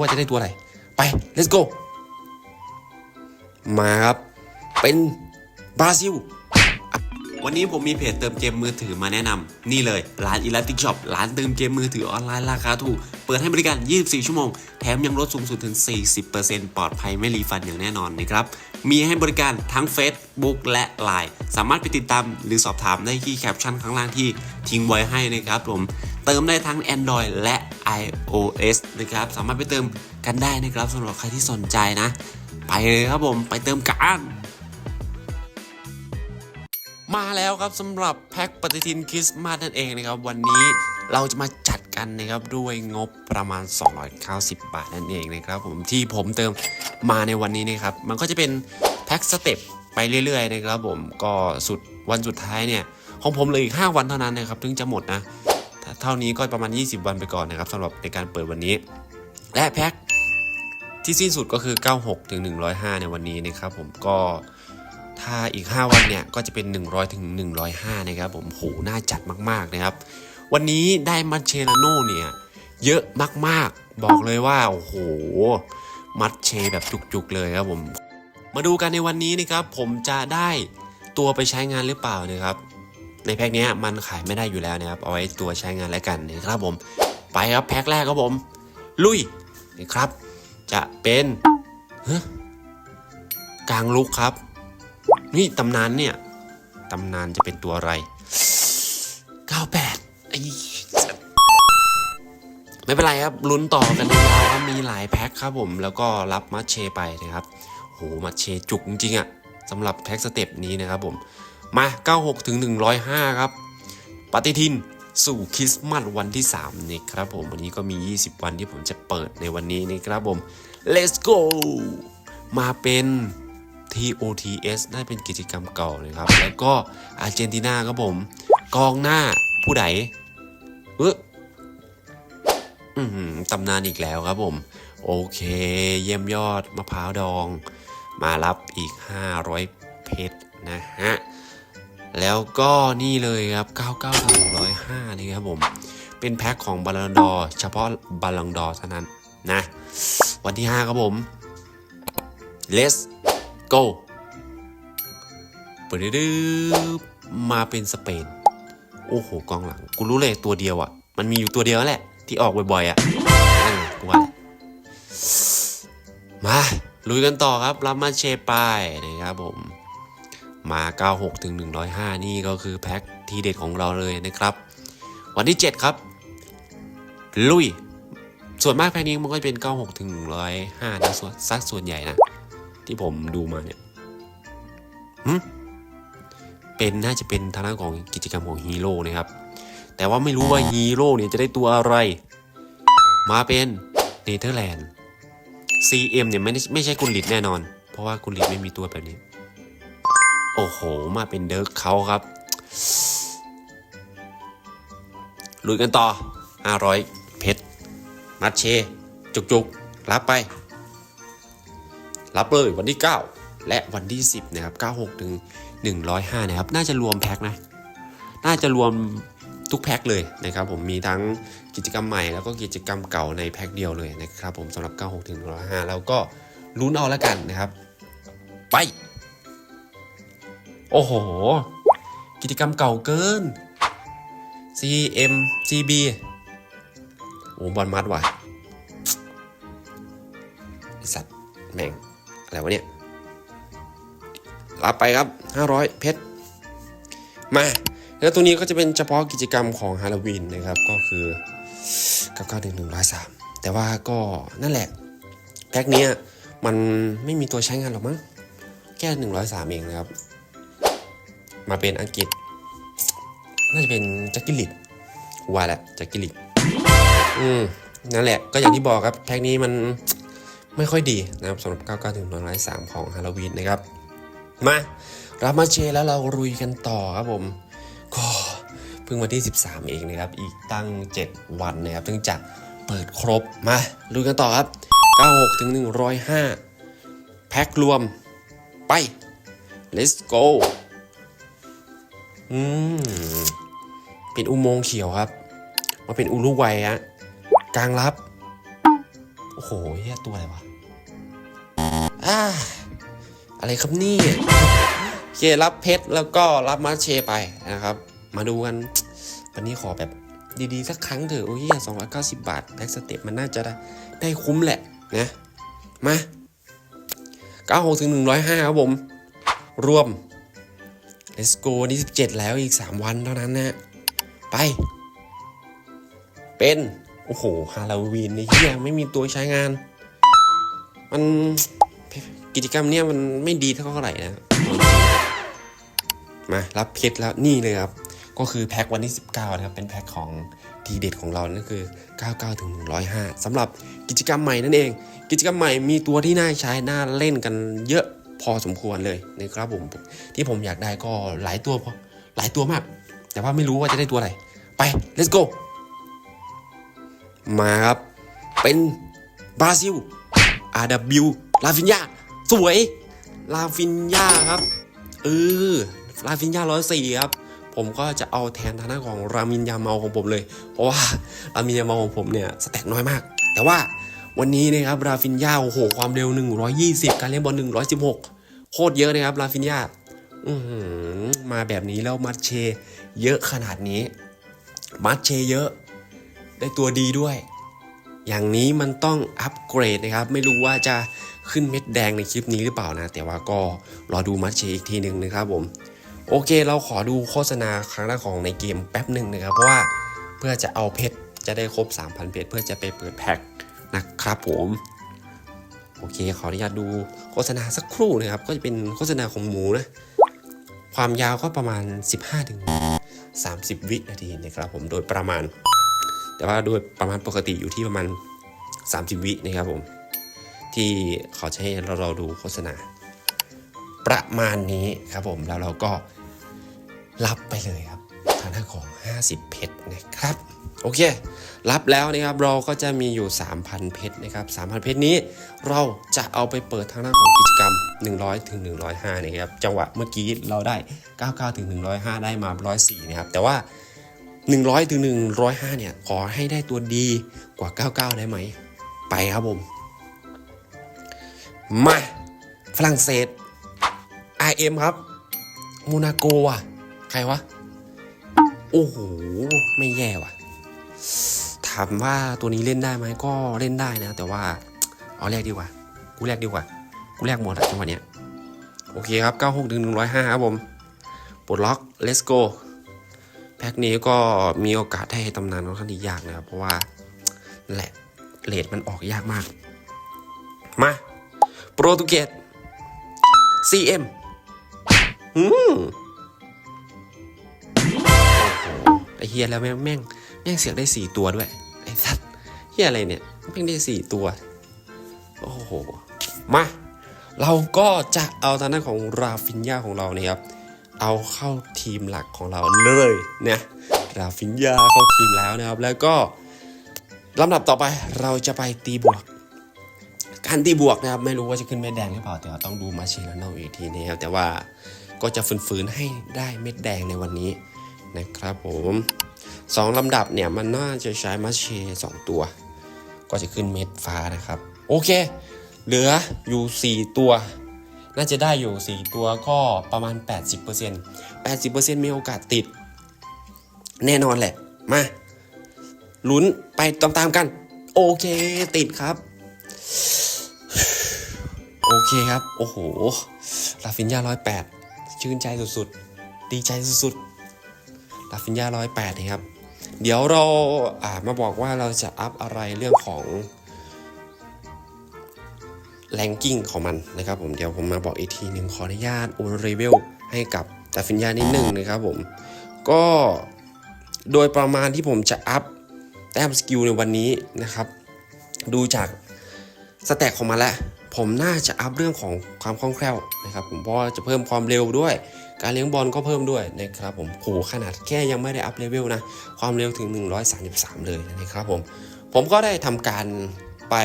ว่าจะได้ตัวอะไร ไป let's go มาครับ เป็นบราซิลวันนี้ผมมีเพจเติมเกมมือถือมาแนะนำนี่เลย ร้าน Elastic Shop ร้านเติมเกมมือถือออนไลน์ราคาถูก เปิดให้บริการ 24 ชั่วโมง แถมยังลดสูงสุดถึง 40%ปลอดภัยไม่รีฟันอย่างแน่นอนนะครับ มีให้บริการทั้ง Facebook และ Line สามารถไปติดตามหรือสอบถามได้ที่แคปชั่นข้างล่างที่ทิ้งไว้ให้นะครับผม เติมได้ทั้ง Android และ iOS นะครับ สามารถไปเติมกันได้นะครับสำหรับใครที่สนใจนะ ไปเลยครับผมไปเติมกันมาแล้วครับสำหรับแพ็คปฏิทินคริสต์มาสนั่นเองนะครับ วันนี้เราจะมาจัดกันนะครับด้วยงบประมาณ 290 บาทนั่นเองนะครับผมที่ผมเติมมาในวันนี้นะครับ มันก็จะเป็นแพ็คสเต็ปไปเรื่อยๆนะครับผมก็สุดวันสุดท้ายเนี่ยของผมเลยอีก 5 วันเท่านั้นนะครับถึงจะหมดนะ เท่านี้ก็ประมาณ 20 วันไปก่อนนะครับสำหรับในการเปิดวันนี้ และแพ็คที่สิ้นสุดก็คือ 96 ถึง 105 ในวันนี้นะครับผมก็ถ้าอีก 5 วันเนี่ยก็จะเป็น 100 ถึง 105 นะครับผมโหน่าจัดมาก ๆ นะครับ วันนี้ได้มัดเชลโน่เนี่ย เยอะมาก ๆ บอกเลยว่า โอ้โห มัดเชแบบจุก ๆ เลยครับผม มาดูกันในวันนี้นะครับ ผมจะได้ตัวไปใช้งานหรือเปล่านะครับ ในแพ็คนี้มันขายไม่ได้อยู่แล้วนะครับ เอาไว้ตัวใช้งานแล้วกันนะครับผม ไปครับแพ็คแรกครับผม ลุยนะครับ จะเป็นกลางลุกครับ นี่ตำนานเนี่ยตำนานจะเป็นตัวอะไร 98ไอ้ไม่เป็นไรครับลุ้นต่อกันยาวๆมีหลายแพ็คครับผม แล้วก็รับมัดเชไปนะครับโหมัดเชจุกจริงๆอะสำหรับแพ็คสเต็ปนี้นะครับผม มา 96 ถึง 105 ครับ ปฏิทินสู่คริสต์มาสวันที่3นี่ครับผมวันนี้ก็มี 20 วันที่ผมจะเปิดในวันนี้นี่ครับผม let's go มาเป็น TOTS ได้เป็นกิจกรรมเก่านะครับ แล้วก็อาร์เจนตินาครับผม กองหน้าผู้ใดเอออือหือตำนานอีกแล้วครับผม โอเค เยี่ยมยอดมะพร้าวดอง มารับอีก 500 เพชรนะฮะ แล้วก็นี่เลยครับ 99,105 นี่ครับผม เป็นแพ็คของบาลังดอเฉพาะบาลังดอเท่านั้นนะ วันที่ 5 ครับผม let's go ปดื้อมาเป็นสเปน โอ้โหกองหลัง กูรู้เลยตัวเดียวอะ่ะ มันมีอยู่ตัวเดียวแหละ ที่ออกบ่อยๆอะ่ะนั่นกูว่ามาลุยกันต่อครับรับมาเชไปนะครับผม มา 96 ถึง 105 นี่ก็คือแพ็คทีเด็ดของเราเลยนะครับ วันที่ 7 ครับ ลุย ส่วนมากแพ็คนี้มันก็จะเป็น 96 ถึง 105 นะส่วนสักส่วนใหญ่นะ ที่ผมดูมาเนี่ยหึเป็นน่าจะเป็นทางด้านของกิจกรรมของฮีโร่นะครับ แต่ว่าไม่รู้ว่าฮีโร่เนี่ยจะได้ตัวอะไร มาเป็นเนเธอร์แลนด์ CM เนี่ยไม่ได้ไม่ใช่กุลลิตแน่นอน เพราะว่ากุลลิตไม่มีตัวแบบนี้ โอ้โห มาเป็นเดิร์กเขาครับลุยกันต่อ 500 เพชร มัดเช จุกๆรับไป รับเลยวันที่ 9 และวันที่ 10 นะครับ 96 ถึง 105 นะครับ น่าจะรวมแพ็คนะ น่าจะรวมทุกแพ็คเลยนะครับ ผมมีทั้งกิจกรรมใหม่แล้วก็กิจกรรมเก่าในแพ็คเดียวเลยนะครับ ผมสำหรับ 96 ถึง 105 แล้วก็ลุ้นเอาแล้วกันนะครับ ไป โอ้โห กิจกรรมเก่าเกิน CM CB โอ้บอลมัดว่ะไอสัตว์แม่ง อะไรวะเนี่ย รับไปครับ 500 เพชร มา แล้วตัวนี้ก็จะเป็นเฉพาะกิจกรรมของฮาโลวีนนะครับ ก็คือ99ถึง103 แต่ว่าก็นั่นแหละ แพ็คเนี้ยมันไม่มีตัวใช้งานหรอกมั้ง แค่ 103 เองนะครับ มาเป็นอังกฤษ น่าจะเป็นแจ็คกิลิตว่าแหละแจ็คกิลิตอืมนั่นแหละก็อย่างที่บอกครับแพ็คนี้มันไม่ค่อยดีนะครับสำหรับ99ถึง103ของฮาโลวีนนะครับ มารับมาเชแล้วเรารุยกันต่อครับผมก็เพิ่งวันที่ 13 เองนะครับ อีกตั้ง 7 วันนะครับถึงจะเปิดครบมาลุยกันต่อครับ 96ถึง105 แพ็ครวมไป let's go อืมเป็นอุโมงค์เขียวครับ มาเป็นอุรุกวัยฮะกลางรับ โอ้โหเฮียตัวอะไรวะอ่าอะไรครับนี่เครับเพชรแล้วก็รับมาเชไปนะครับ มาดูกัน วันนี้ขอแบบดีๆ สักครั้งเถอะ โอ้ยสองร้อยเก้าสิบบาทแพ็กสเต็ปมันน่าจะได้ได้คุ้มแหละนะ มาเก้าหกถึงหนึ่งร้อยห้าครับผม รวม let's go นี่สิบเจ็ดแล้วอีกสามวันเท่านั้นนะไป เป็น โอ้โหฮาโลวีนนี่เฮียไม่มีตัวใช้งาน มันกิจกรรมเนี้ยมันไม่ดีเท่าไหร่นะ มารับเพชรแล้วนี่เลยครับก็คือแพ็ควันที่ 19 นะครับ เป็นแพ็คของทีเด็ดของเรานั่นคือ 99 ถึง 105สำหรับกิจกรรมใหม่นั่นเอง กิจกรรมใหม่มีตัวที่น่าใช้ น่าเล่นกันเยอะ พอสมควรเลยนะครับผมที่ผมอยากได้ก็หลายตัวพอหลายตัวมาก แต่ว่าไม่รู้ว่าจะได้ตัวอะไร ไป let's go มาครับ เป็นบราซิล RW ลาฟินยาสวย ลาฟินยาครับเออลาฟินยาร้อยสี่ครับผมก็จะเอาแทนทางด้านของรามินยาเมาของผมเลย เพราะว่ารามินยาเมาของผมเนี่ยสแต็กน้อยมาก แต่ว่า วันนี้นะครับราฟินยาโอ้โหความเร็ว 120 การเล่นบอล116 โคตรเยอะเลยครับราฟินยาอืมาแบบนี้แล้วมัดเช เยอะขนาดนี้ มัดเชเยอะ ได้ตัวดีด้วย อย่างนี้มันต้องอัปเกรดนะครับ ไม่รู้ว่าจะขึ้นเม็ดแดงในคลิปนี้หรือเปล่านะ แต่ว่าก็รอดูมัชเชอีกทีหนึ่งนะครับผม โอเคเราขอดูโฆษณาครั้งแรกของในเกมแป๊บหนึ่งนะครับ เพราะว่าเพื่อจะเอาเพชรจะได้ครบ 3,000 เพชรเพื่อจะไปเปิดแพ็ค นะครับผมโอเคขออนุญาตดูโฆษณาสักครู่นะครับ ก็จะเป็นโฆษณาของหมูนะ ความยาวก็ประมาณ 15-30 วินาทีนะครับผมโดยประมาณ แต่ว่าโดยประมาณปกติอยู่ที่ประมาณ 30 วินะครับผม ที่เขาให้เราเราดูโฆษณา ประมาณนี้ครับผมแล้วเราก็รับไปเลยครับ ทางด้านของ 50 เพชรนะครับ โอเค รับแล้วนะครับเราก็จะมีอยู่ 3,000 เพชรนะครับ 3,000 เพชรนี้เราจะเอาไปเปิดทางด้านของกิจกรรม 100ถึง105นะครับ จังหวะเมื่อกี้เราได้ 99ถึง105 ได้มา 104 นะครับ แต่ว่า 100ถึง105 เนี่ย ขอให้ได้ตัวดีกว่า 99 ได้ไหม ไปครับผม มาฝรั่งเศส IM ครับ มูนาโกอะ ใครวะ โอ้โห ไม่แย่ว่ะ ถามว่าตัวนี้เล่นได้ไหมก็เล่นได้นะ แต่ว่าเอาแรกดีกว่า กูแรกดีกว่า กูแรกหมดอะจังหวะเนี้ย โอเคครับ 96ถึง105 ครับผม ปลดล็อก let's go แพ็คนี้ก็มีโอกาสให้ตำนานค่อนข้างที่ยากนะครับ เพราะว่าแหละเลทมันออกยากมาก มาโปรตุเกส CM อืม ไอเฮียแล้วแม่งแม่งแม่งเสียงได้สี่ตัวด้วยไอสัตว์เฮียอะไรเนี่ยแม่งได้สี่ตัวโอ้โหมาเราก็จะเอาทางด้านของราฟินยาของเราเนี่ยครับเอาเข้าทีมหลักของเราเลยเนี่ยราฟินยาเข้าทีมแล้วนะครับ แล้วก็ลำดับต่อไปเราจะไปตีบวก การตีบวกนะครับไม่รู้ว่าจะขึ้นเม็ดแดงหรือเปล่าแต่ว่าต้องดูมาเชลโนอีกทีนะครับแต่ว่าก็จะฝืนๆให้ได้เม็ดแดงในวันนี้ นะครับผมสองลำดับเนี่ยมันน่าจะใช้มาเชสองตัว ก็จะขึ้นเม็ดฟ้านะครับ โอเค เหลืออยู่ 4 ตัว น่าจะได้อยู่ 4 ตัวก็ประมาณ 80% 80%มีโอกาสติด แน่นอนแหละ มาลุ้นไปตามๆกัน โอเคติดครับ โอเคครับ โอ้โหลาฟินยาร้อยแปดชื่นใจสุดๆ ดีใจสุดๆ ลาฟินยาร้อยแปดนะครับ เดี๋ยวเราอ่ามาบอกว่าเราจะอัพอะไรเรื่องของแรงกิ้งของมันนะครับผมเดี๋ยวผมมาบอกอีกทีหนึ่งขออนุญาตโอนรีวิวให้กับลาฟินยานิดหนึ่งนะครับผมก็โดยประมาณที่ผมจะอัพแต้มสกิลในวันนี้นะครับ ดูจากสแต็กของมันแล้ว ผมน่าจะอัพเรื่องของความคล่องแคล่วนะครับผมเพราะจะเพิ่มความเร็วด้วย การเลี้ยงบอลก็เพิ่มด้วยนะครับผมโหขนาดแค่ยังไม่ได้อัพเลเวลนะ ความเร็วถึง 133 เลยนะครับผม ผมก็ได้ทำการไป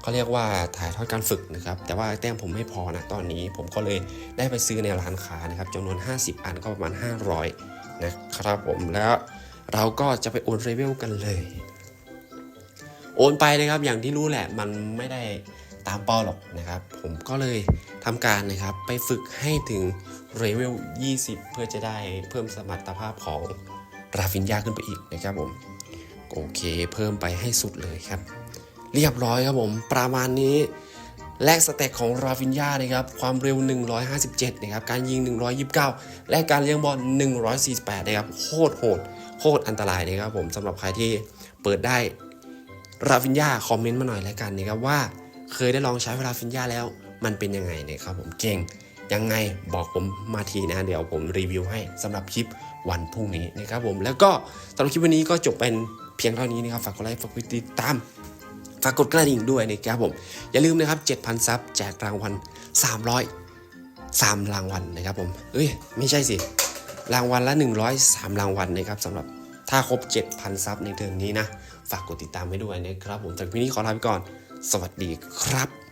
เขาเรียกว่าถ่ายทอดการฝึกนะครับ แต่ว่าแต้มผมไม่พอนะตอนนี้ ผมก็เลยได้ไปซื้อในร้านค้านะครับจำนวน 50 อันก็ประมาณ 500 นะครับผมแล้วเราก็จะไปโอนเลเวลกันเลยโโอนไปนะครับอย่างที่รู้แหละมันไม่ได้ ตามเป้าหรอกนะครับ ผมก็เลยทำการนะครับไปฝึกให้ถึงเลเวล 20 เพื่อจะได้เพิ่มสมรรถภาพของราฟินยาขึ้นไปอีกนะครับผมโอเคเพิ่มไปให้สุดเลยครับ เรียบร้อยครับผมประมาณนี้แลกสเต็กของราฟินยานะครับความเร็ว 157 นะครับ การยิง 129 และการเลี้ยงบอล 148 นะครับโคตรโหดโคตรอันตรายนะครับผมสำหรับใครที่เปิดได้ราฟินยาคอมเมนต์มาหน่อยแล้วกันนะครับว่า เคยได้ลองใช้ราฟินยาแล้ว มันเป็นยังไงนะครับผมเก่งยังไงบอกผมมาทีนะ เดี๋ยวผมรีวิวให้สำหรับคลิปวันพรุ่งนี้นะครับผมแล้วก็สำหรับคลิปวันนี้ก็จบเป็นเพียงเท่านี้นะครับฝากกดไลค์ฝากกดติดตามฝากกดกระดิ่งด้วยนะครับผมอย่าลืมนะครับ 7,000ซับแจกรางวัล300 3 รางวัลนะครับผมเอ้ยไม่ใช่สิ รางวัลละ 103 รางวัลนะครับสำหรับถ้าครบ 7,000 ซับในเดือนนี้นะ ฝากกดติดตามไว้ด้วยนะครับผมจากวันนี้ขอลาไปก่อน สวัสดีครับ